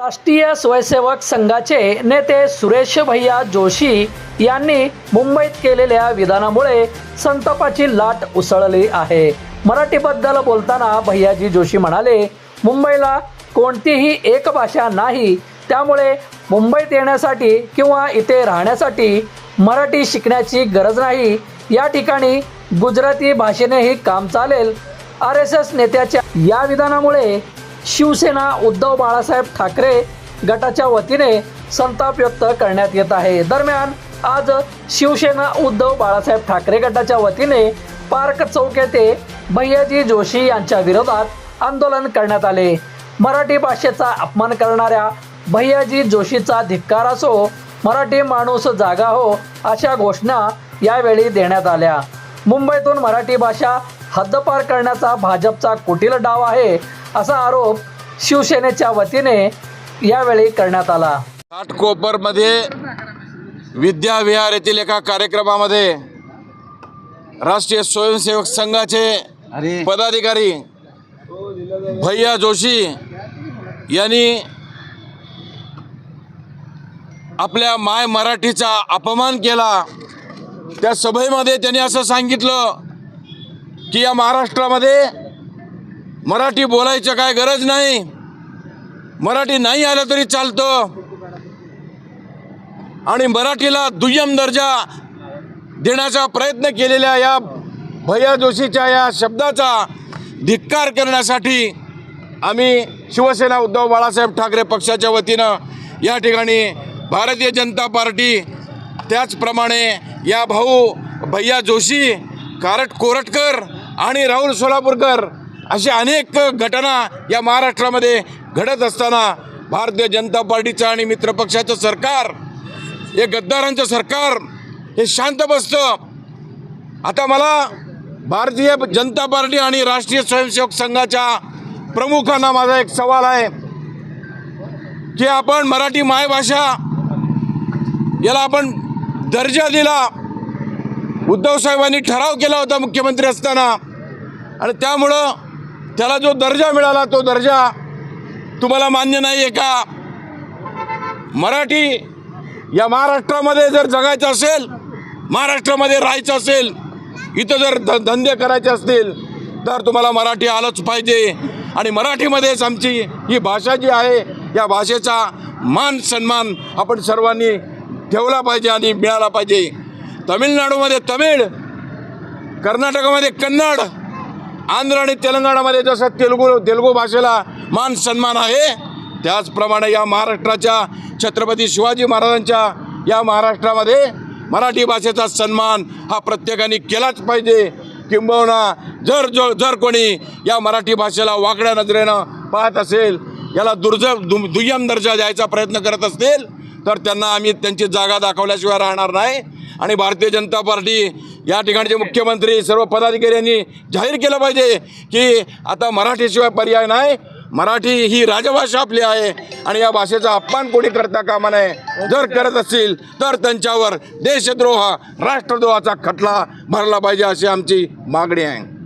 राष्ट्रीय स्वयंसेवक संघाचे नेते सुरेश भैया जोशी यांनी मुंबईत केलेल्या विधानामुळे संतापाची लाट उसळली आहे. मराठीबद्दल बोलताना भैयाजी जोशी म्हणाले मुंबईला कोणतीही एक भाषा नाही. त्यामुळे मुंबईत येण्यासाठी किंवा इथे राहण्यासाठी मराठी शिकण्याची गरज नाही. या ठिकाणी गुजराती भाषेनेही काम चालेल. आर एस एस नेत्याच्या या विधानामुळे शिवसेना उद्धव बाळासाहेब ठाकरे गटाच्या वतीने संताप व्यक्त करण्यात येत आहे. दरम्यान आज शिवसेना उद्धव बाळासाहेब ठाकरे गटाच्या वतीने पार्क चौक येथे भैयाजी जोशी यांच्या विरोधात आंदोलन करण्यात आले. मराठी भाषेचा अपमान करणाऱ्या भैयाजी जोशीचा धिक्कार असो मराठी माणूस जागा हो अशा घोषणा यावेळी देण्यात आल्या. मुंबईतून मराठी भाषा हद्दपार करण्याचा भाजपचा कुटील डाव आहे असा आरोप शिवसेनेच्या वतीने यावेळी करण्यात आला. घाटकोपरमध्ये विद्याविहार येथील एका कार्यक्रमामध्ये राष्ट्रीय स्वयंसेवक संघाचे पदाधिकारी भैया जोशी यांनी आपल्या माय मराठीचा अपमान केला. त्या सभेमध्ये त्यांनी असं सांगितलं की या महाराष्ट्रामध्ये मराठी बोलायचं काय गरज नाही. मराठी नाही आलं तरी चालतं. आणि मराठीला दुय्यम दर्जा देण्याचा प्रयत्न केलेल्या या भैया जोशीच्या या शब्दाचा धिक्कार करण्यासाठी आम्ही शिवसेना उद्धव बाळासाहेब ठाकरे पक्षाच्या वतीनं या ठिकाणी भारतीय जनता पार्टी त्याचप्रमाणे या भाऊ भैया जोशी कारट कोरटकर आणि राहुल सोलापूरकर अशा अनेक घटना या महाराष्ट्रामध्ये घडत असताना भारतीय जनता पार्टीचं आणि मित्रपक्षाचं सरकार हे गद्दारांचं सरकार हे शांत बसतं आता मला भारतीय जनता पार्टी आणि राष्ट्रीय स्वयंसेवक संघाच्या प्रमुखांना माझा एक सवाल आहे की आपण मराठी मायभाषा याला आपण दर्जा दिला उद्धव साहेबांनी ठराव केला होता मुख्यमंत्री असताना आणि त्यामुळं त्याला जो दर्जा मिळाला तो दर्जा तुम्हाला मान्य नाही आहे का? मराठी या महाराष्ट्रामध्ये जर जगायचं असेल महाराष्ट्रामध्ये राहायचं असेल इथं जर ध धंदे करायचे असतील तर तुम्हाला मराठी आलंच पाहिजे. आणि मराठीमध्येच आमची ही भाषा जी आहे या भाषेचा मान सन्मान आपण सर्वांनी ठेवला पाहिजे आणि मिळाला पाहिजे. तमिळनाडूमध्ये तमिळ कर्नाटकामध्ये कन्नड आंध्र आणि तेलंगणामध्ये जसं तेलुगू तेलुगू भाषेला मान सन्मान आहे त्याचप्रमाणे या महाराष्ट्राच्या छत्रपती शिवाजी महाराजांच्या या महाराष्ट्रामध्ये मराठी भाषेचा सन्मान हा प्रत्येकाने केलाच पाहिजे. किंबहुना जर जो जर कोणी या मराठी भाषेला वाकड्या नजरेनं पाहत असेल याला दुर्ज दु दुय्यम दर्जा द्यायचा प्रयत्न करत असतील तर त्यांना आम्ही त्यांची जागा दाखवल्याशिवाय राहणार नाही. आणि भारतीय जनता पार्टी या ठिकाणचे मुख्यमंत्री सर्व पदाधिकारी यांनी जाहीर केलं पाहिजे की आता मराठीशिवाय पर्याय नाही. मराठी ही राजभाषा आपली आहे आणि या भाषेचा अपमान कोणी करता कामा नये. जर करत असतील तर त्यांच्यावर देशद्रोह राष्ट्रद्रोहाचा खटला भरला पाहिजे अशी आमची मागणी आहे.